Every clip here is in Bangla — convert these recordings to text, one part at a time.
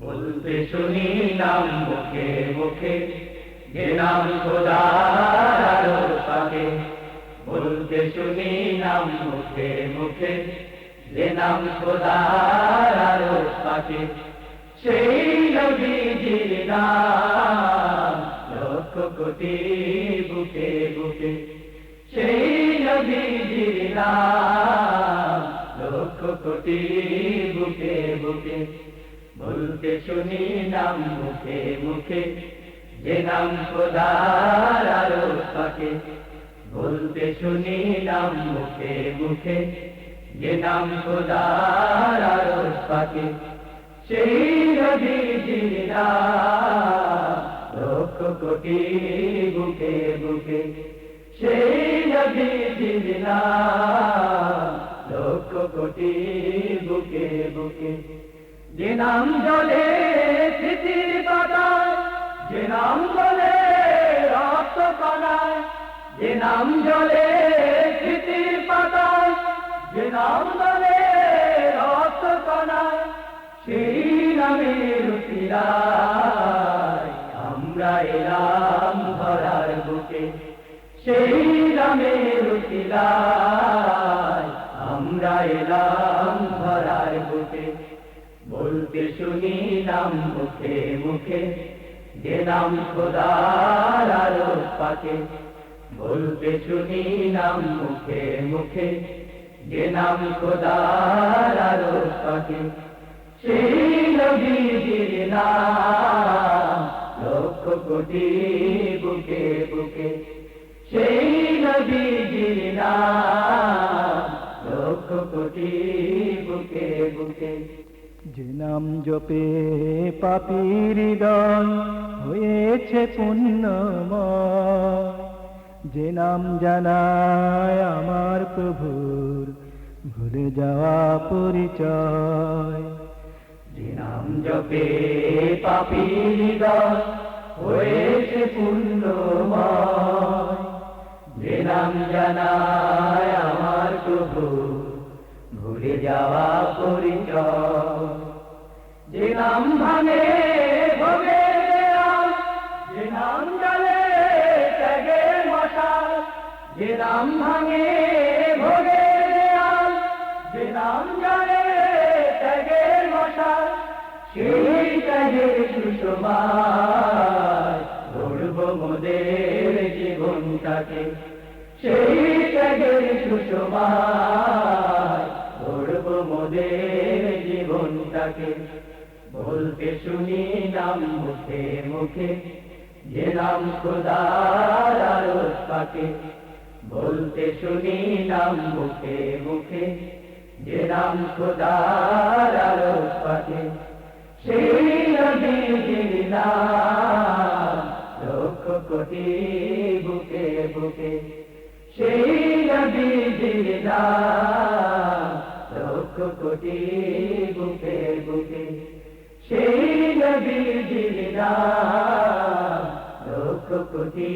বলতে শুনি নাম মুখে মুখে নাম খোদার পাকে বলতে শুনি নাম মুখে মুখে নাম খোদার পাকে সেই নবীজির নাম লক্ষ কোটি বুকে বুকে। সেই নবীজির নাম লক্ষ কোটি বুকে বুকে। বলতে শুনি নাম মুখে মুখে, যে নাম খোদার আরও পাকে। বলতে শুনি নাম মুখে মুখে, যে নাম খোদার আরও পাকে। সেই নদীজির নাম লক্ষ কোটি বুকে বুকে। সেই নদীজির নাম লক্ষ কোটি বুকে বুকে। যে নাম জলে স্মৃতির পাতায়, যে নাম জলে রক্ত কণায় যে নাম জলে স্মৃতির পাতায়, যে নাম জলে রক্ত কণায় সেই নামের আমরা এলাম ধরার বুকে। সেই নামের উচিরায় আমরা এলাম ধরার বুকে। বলতে শুনি নাম মুখে মুখে নাম খোদার আরও পাকে। বলতে শুনি নাম মুখে মুখে নাম খোদার আরও পাকে। নাম লক্ষ কোটি বুকে বুকে। সেই নবীজির নাম লক্ষ কোটি বুকে বুকে। যে নাম জপে পাপির হৃদয়, হয়েছে পুণ্যময়। যে নাম জানায় আমার প্রভুর ভুলে যাওয়া পরিচয়। যে নাম জপে পাপি হৃদয়, হয়েছে পুণ্যময়। যে নাম জানায় আমার প্রভু ভুলে যাওয়া পরিচয়। ভাঙে নাম ত্যাগে ভাঙে, ভোগে যে নাম জালে ত্যাগে মশাল। সেই ত্যাগের সুষমায় ধরব মোদের জীবনটাকে সেই ত্যাগের সুষমায় জীবনটাকে বলতে শুনি নাম মুখে মুখে যে নাম খোদার আরস পাকে বলতে শুনি নাম মুখে মুখে যে নাম খোদার আরস পাকে সেই নদীর নাম লক্ষ কোটি বুকে বুকে। সেই নদীর নাম লক্ষ কোটি সেই নবীর নাম লক্ষ কোটি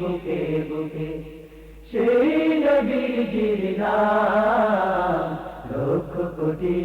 বুকে বুকে সেই নবীর নাম লক্ষ কোটি